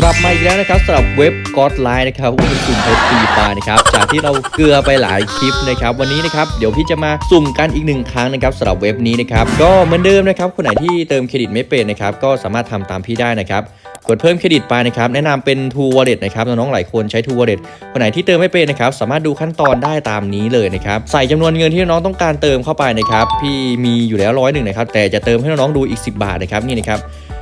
กลับมาอีกแล้วนะครับสำหรับเว็บก็อดไลน์นะครับว่าเป็นสุ่มเพชรฟรีไฟล์นะครับจากที่เราเกลือไปหลายคลิปนะครับวันนี้นะครับเดี๋ยวพี่จะมาสุ่มกันอีกหนึ่งครั้งนะครับสำหรับเว็บนี้นะครับก็เหมือนเดิมนะครับคนไหนที่เติมเครดิตไม่เป็นนะครับก็สามารถทำตามพี่ได้นะครับกดเพิ่มเครดิตไปนะครับแนะนำเป็น True Wallet นะครับน้องๆหลายคนใช้ True Wallet คนไหนที่เติมไม่เป็นนะครับสามารถดูขั้นตอนได้ตามนี้เลยนะครับใส่จำนวนเงินที่น้องต้องการเติมเข้าไปนะครับพี่มีอยู่แล้วร้อยหนึ่งนะครับแต่จะเติมให้น้องๆดูอีก 10 บาทนะครับนี่นะครับ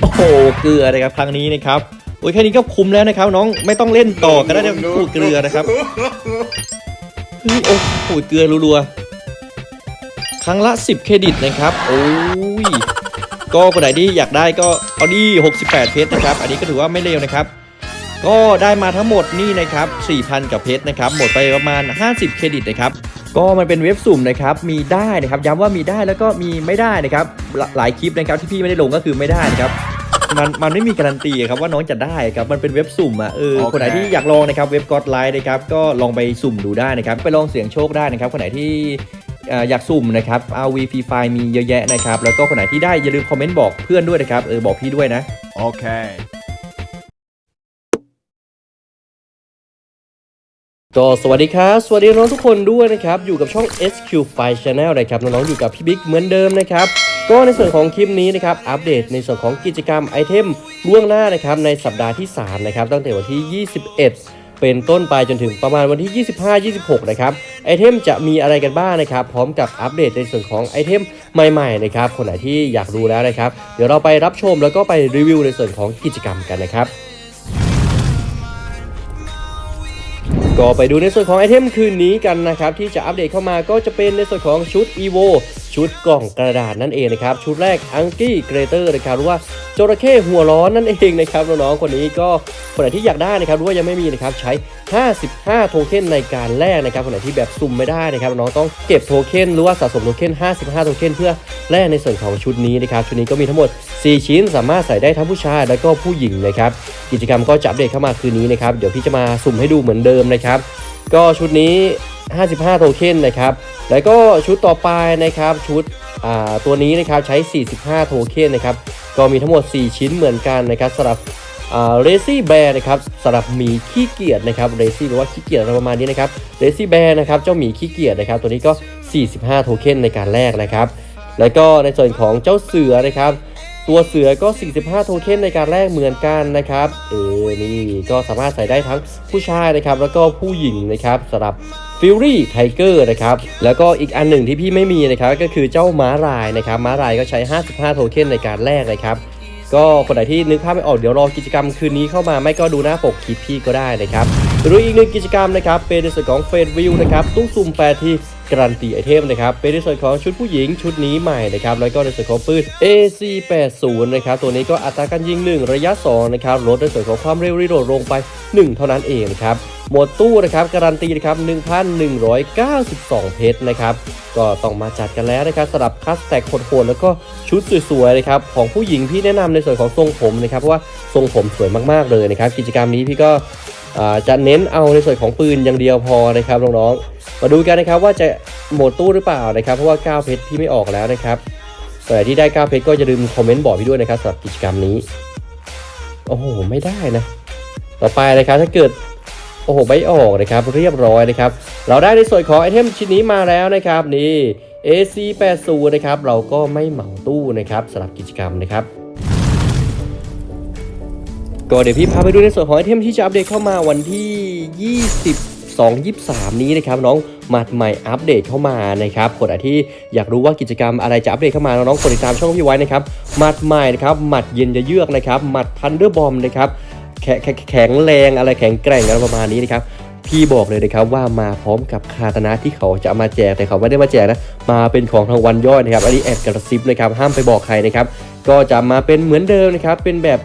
โอ้โหเกลือนะครับครั้งนี้นะครับโอ้ยแค่นี้ก็คุ้มแล้วนะครับ น้องไม่ต้องเล่นต่อก็ได้นะพูดเกลือนะครับเฮ้ยโอ้โหเกลือรัวๆครั้งละ 10 เครดิตนะครับ โอ้ยก็คนไหนที่อยากได้ก็เอาดี68 เพชรนะครับ อันนี้ก็ถือว่าไม่เลวนะครับ ก็ได้มาทั้งหมดนี่นะครับ 4,000 กับเพชรนะครับ หมดไปประมาณ 50 เครดิตนะครับ ก็มันเป็นเว็บสุ่มนะครับ มีได้นะครับ ย้ำว่ามีได้แล้วก็มีไม่ได้นะครับหลหลายคลิปนะครับที่พี่ไม่ได้ลงก็คือไม่ได้นะครับ มันมันไม่มีการันตีครับว่าน้องจะได้ครับ มันเป็นเว็บสุ่มอะ เออโอเคคนไหนที่อยากลองนะครับเว็บก็อดไลน์นะครับ ก็ลองไปสุ่มดูได้นะครับ ไปลองเสี่ยงโชคได้นะครับ คนไหนที่เอ่ออยากสุ่มนะครับ RV Free Fire มีเยอะแยะนะครับ แล้วก็คนไหนที่ได้อย่าลืมคอมเมนต์บอกเพื่อนด้วยนะครับ เออบอกพี่ด้วยนะ Okay. ก็สวัสดีครับ สวัสดีน้องทุกคนด้วยนะครับ อยู่กับช่อง SQ File Channel นะครับ น้องๆอยู่กับพี่บิ๊กเหมือนเดิมนะครับ ก็ในส่วนของคลิปนี้นะครับ อัปเดตในส่วนของกิจกรรมไอเทมล่วงหน้านะครับในสัปดาห์ที่ 3 นะครับ ตั้งแต่วันที่ 21 เป็นต้นไปจนถึงประมาณวันที่ 25-26 นะครับ ไอเทมจะมีอะไรกันบ้างนะครับ พร้อมกับอัปเดตในส่วนของไอเทมใหม่ๆนะครับ คนไหนที่อยากรู้แล้วนะครับ เดี๋ยวเราไปรับชมแล้วก็ไปรีวิวในส่วนของกิจกรรมกันนะครับ ก็ไปดูในส่วนของไอเทมคืนนี้กันนะครับที่จะอัปเดตเข้ามาก็จะเป็นในส่วนของชุด EVO ชุดกล่องกระดาษนั่นเองนะครับ ชุดแรกอังกี้เกรเตอร์นะครับหรือว่าจระเข้หัวร้อนนั่นเองนะครับน้องๆคนนี้ก็คนไหนที่อยากได้นะครับหรือว่ายังไม่มีนะครับใช้ 55 โทเค็นในการแลกนะครับคนไหนที่แบบสุ่มไม่ได้นะครับน้องต้องเก็บโทเค็นหรือว่าสะสมโทเค็น 55 โทเค็นเพื่อแลกในส่วนของชุดนี้นะครับชุดนี้ก็มีทั้งหมด 4 ชิ้นสามารถใส่ได้ทั้งผู้ชายและก็ผู้หญิงนะครับกิจกรรมก็จะอัปเดตเข้ามาคืนนี้นะครับเดี๋ยวพี่จะมาสุ่มให้ดูเหมือนเดิมนะครับก็ชุดนี้ 55 โทเค็นนะครับ แล้วก็ชุดต่อไปนะครับชุดตัวนี้นะครับใช้ 45 โทเค็นนะครับ ก็มีทั้งหมด 4 ชิ้นเหมือนกันนะครับสำหรับเรซี่แบร์นะครับสำหรับหมีขี้เกียจนะครับเรซี่หรือว่าขี้เกียจอะไรประมาณนี้นะครับเรซี่แบร์นะครับเจ้าหมีขี้เกียจนะครับ ตัวนี้ก็ 45 โทเค็นในการแลกนะครับ แล้วก็ในส่วนของเจ้าเสือนะครับ ตัวเสือก็ 45 โทเค็นในการแลกเหมือนกันนะครับเออนี่ก็สามารถใส่ได้ทั้งผู้ชายนะครับ แล้วก็ผู้หญิงนะครับสำหรับ ฟิลลี่ไทเกอร์นะครับแล้วก็อีกอันหนึ่งที่พี่ไม่มีนะครับก็คือเจ้าม้าลายนะครับม้าลายก็ใช้ 55 โทเค็นในการแลกนะครับก็คนไหนที่นึกภาพไม่ออกเดี๋ยวรอกิจกรรมคืนนี้เข้ามาไม่ก็ดูหน้าปกคลิปพี่ก็ได้นะครับหรืออีกหนึ่งกิจกรรมนะครับเป็นในส่วนของเฟสวิวนะครับตู้ซุ่มแปรที่ การันตีไอเทมนะครับเป็นในส่วนของชุดผู้หญิงชุดนี้ใหม่นะครับแล้วก็ในส่วนของปืน AC80 นะครับตัวนี้ก็อัตราการยิง 1 ระยะ2นะครับลดในส่วนของความเร็วรีโหลดลงไป 1 เท่านั้นเองนะครับหมดตู้นะครับการันตีนะครับ1,192 เพชรนะครับก็ต้องมาจัดกันแล้วนะครับสำหรับคัสแตกโหดๆแล้วก็ชุดสวยๆนะครับของผู้หญิงพี่แนะนำในส่วนของทรงผมนะครับเพราะว่าทรงผมสวยมากๆเลยนะครับกิจกรรมนี้พี่ก็จะเน้นเอาในส่วนของปืนอย่างเดียวพอนะครับน้องๆ มาดูกันนะครับว่าจะหมดตู้หรือเปล่านะครับ เพราะว่า9เพชรพี่ไม่ออกแล้วนะครับแต่ที่ได้9เพชรก็อย่าลืมคอมเมนต์บอกพี่ด้วยนะครับสำหรับกิจกรรมนี้ โอ้โหไม่ได้นะ ต่อไปนะครับถ้าเกิดโอ้โหไม่ออกนะครับเรียบร้อยนะครับ เราได้ในส่วนของไอเทมชิ้นนี้มาแล้วนะครับนี่ AC80 นะครับเราก็ไม่เหมาตู้นะครับสำหรับกิจกรรมนะครับก็เดี๋ยวพี่พาไปดูในส่วนของไอเทมที่จะอัปเดตเข้ามาวันที่ 22 23 นี้นะครับน้องมัดใหม่อัปเดตเข้ามานะครับคนที่อยากรู้ว่ากิจกรรมอะไรจะอัปเดตเข้ามาน้องกดติดตามช่องพี่ไว้นะครับมัดใหม่นะครับมัดเย็นจะเยือกนะครับมัดทันเดอร์บอมนะครับแข็งแขแข็งแรงอะไรแข็งแกร่งอะไรประมาณนี้นะครับพี่บอกเลยนะครับว่ามาพร้อมกับคาตนะที่เขาจะเอามาแจกแต่เขาไม่ได้มาแจกนะมาเป็นของรางวัลย่อยนะครับอันนี้แอบกระซิบนะครับห้ามไปบอกใครนะครับก็จะมาเป็นเหมือนเดิมนะครับเป็นแบบ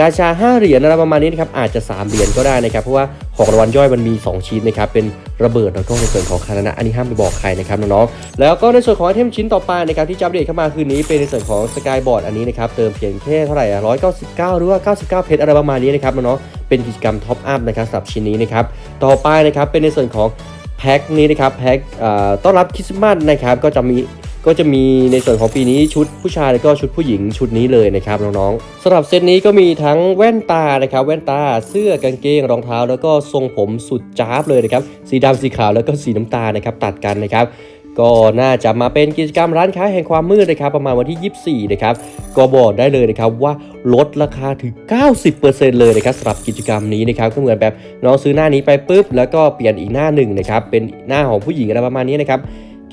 กาชา 5 เหรียญอะไรประมาณนี้นะครับอาจจะ 3 เหรียญก็ได้นะครับ เพราะว่าของรางวัลย่อยมันมี 2 ชิ้นนะครับเป็นระเบิดแล้วก็ในส่วนของคานะอันนี้ห้ามไปบอกใครนะครับน้องๆแล้วก็ในส่วนของไอเทมชิ้นต่อไปนะครับที่จะอัปเดตเข้ามาคืนนี้เป็นในส่วนของสกายบอร์ดอันนี้นะครับเติมเพียงแค่เท่าไหร่อะ199หรือว่า99เก้าเพชรอะไรประมาณนี้นะครับน้องๆเป็นกิจกรรมท็อปอัพนะครับสำหรับชิ้นนี้นะครับต่อไปนะครับเป็นในส่วนของแพ็คนี้นะครับแพ็คเอ่อต้อนรับคริสต์มาสนะครับก็จะมี ก็จะมีในส่วนของปีนี้ชุดผู้ชายแล้วก็ชุดผู้หญิงชุดนี้เลยนะครับน้องๆสำหรับเซตนี้ก็มีทั้งแว่นตานะครับแว่นตาเสื้อกางเกงรองเท้า แล้วก็ทรงผมสุดจ้าบเลยนะครับสีดำสีขาวแล้วก็สีน้ำตาลนะครับตัดกันนะครับก็น่าจะมาเป็นกิจกรรมร้านค้าแห่งความมืดนะครับ ประมาณวันที่ 24 นะครับ ก็บอกได้เลยนะครับว่าลดราคาถึง 90%เลยนะครับสำหรับกิจกรรมนี้นะครับก็เหมือนแบบน้องซื้อหน้านี้ไปปุ๊บ แล้วก็เปลี่ยนอีกหน้าหนึ่งนะครับเป็นหน้าของผู้หญิงอะไรประมาณนี้นะครับ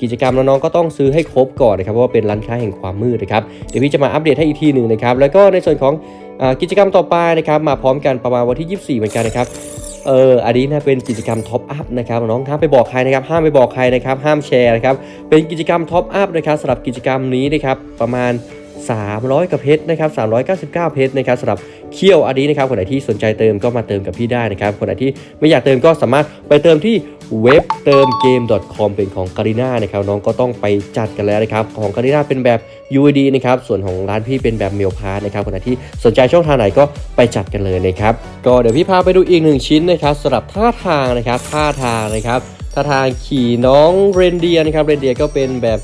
กิจกรรมน้องๆก็ต้องซื้อให้ครบก่อนนะครับเพราะว่าเป็นร้านค้าแห่งความมืดนะครับเดี๋ยวพี่จะมาอัปเดตให้อีกทีหนึ่งนะครับแล้วก็ในส่วนของอกิจกรรมต่อไปนะครับมาพร้อมกันประมาณวันที่ 24 เหมือนกันนะครับเอออันนี้นะเป็นกิจกรรมท็อปอัพนะครับน้องห้ามไปบอกใครนะครับห้ามไปบอกใครนะครับห้ามแชร์นะครับเป็นกิจกรรมท็อปอัพนะครับสำหรับกิจกรรมนี้นะครับประมาณ 300กับเพชรนะครับ399 เพชรนะครับสำหรับเคี่ยวอันนี้นะครับคนไหนที่สนใจเติมก็มาเติมกับพี่ได้นะครับคนไหนที่ไม่อยากเติมก็สามารถไปเติมที่ เว็บเติมเกม .com เป็นของการีนานะครับน้องก็ต้องไปจัดกันแล้วนะครับของการีนาเป็นแบบ UID นะครับส่วนของร้านพี่เป็นแบบเมลพาร์นะครับคนไหนที่สนใจช่องทางไหนก็ไปจัดกันเลยนะครับก็เดี๋ยวพี่พาไปดูอีกหนึ่งชิ้นนะครับสำหรับท่าทางนะครับท่าทางนะครับท่าทางขี่น้องเรนเดียนะครับเรนเดียก็เป็นแบบ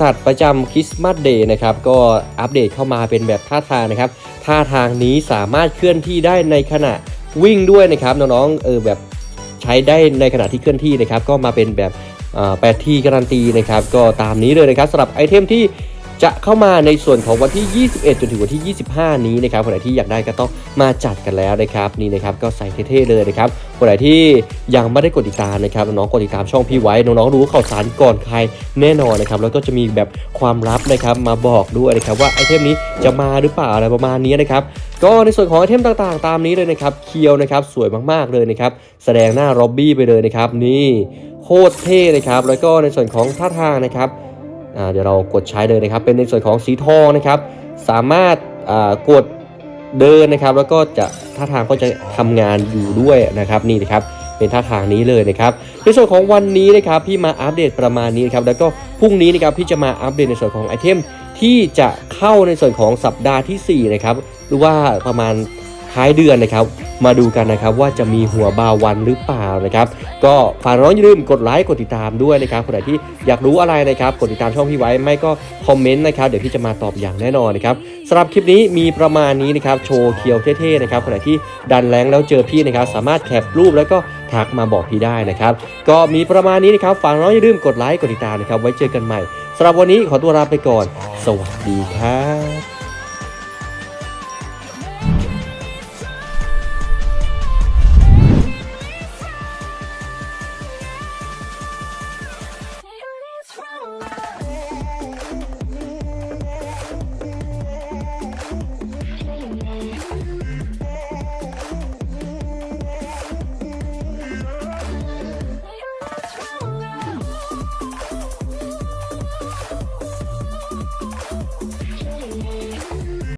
สัตว์ประจำคริสต์มาสเดย์นะครับก็อัปเดตเข้ามาเป็นแบบท่าทางนะครับท่าทางนี้สามารถเคลื่อนที่ได้ในขณะวิ่งด้วยนะครับน้องๆเออแบบ ใช้ได้ในขณะที่เคลื่อนที่นะครับก็มาเป็นแบบแปดที่การันตีนะครับก็ตามนี้เลยนะครับสำหรับไอเทมที่ จะเข้ามาในส่วนของวันที่ 21 จนถึงวันที่ 25 นี้นะครับคนไหนที่อยากได้ก็ต้องมาจัดกันแล้วนะครับนี่นะครับก็ใส่เท่ๆเลยนะครับคนไหนที่ยังไม่ได้กดติดตามนะครับน้องกดติดตามช่องพี่ไว้น้องๆรู้ข่าวสารก่อนใครแน่นอนนะครับแล้วก็จะมีแบบความลับนะครับมาบอกด้วยนะครับว่าไอเทมนี้จะมาหรือเปล่าอะไรประมาณนี้นะครับก็ในส่วนของไอเทมต่างๆ ตามนี้เลยนะครับเคียวนะครับสวยมากๆเลยนะครับแสดงหน้าร็อบบี้ไปเลยนะครับนี่โคตรเท่นะครับแล้วก็ในส่วนของท่าทางนะครับ เดี๋ยวเรากดใช้เลยนะครับ เป็นในส่วนของสีทองนะครับ สามารถกดเดินนะครับ แล้วก็จะท่าทางก็จะทำงานอยู่ด้วยนะครับนี่นะครับเป็นท่าทางนี้เลยนะครับ ในส่วนของวันนี้นะครับพี่มาอัปเดตประมาณนี้นะครับแล้วก็พรุ่งนี้นะครับพี่จะมาอัปเดตในส่วนของไอเทมที่จะเข้าในส่วนของสัปดาห์ทีสี่4นะครับหรือว่าประมาณ ท้ายเดือนนะครับ มาดูกันนะครับว่าจะมีหัวบาวันหรือเปล่านะครับ ก็ฝากน้องอย่าลืมกดไลค์กดติดตามด้วยนะครับคนไหนที่อยากรู้อะไรนะครับกดติดตามช่องพี่ไว้ไม่ก็คอมเมนต์นะครับเดี๋ยวพี่จะมาตอบอย่างแน่นอนนะครับสำหรับคลิปนี้มีประมาณนี้นะครับโชว์เคียวเท่ๆนะครับคนไหนที่ดันแรงแล้วเจอพี่นะครับสามารถแคปรูปแล้วก็ทักมาบอกพี่ได้นะครับ ก็มีประมาณนี้นะครับฝากน้องอย่าลืมกดไลค์กดติดตามนะครับไว้เจอกันใหม่สำหรับวันนี้ขอตัวลาไปก่อน สวัสดีครับ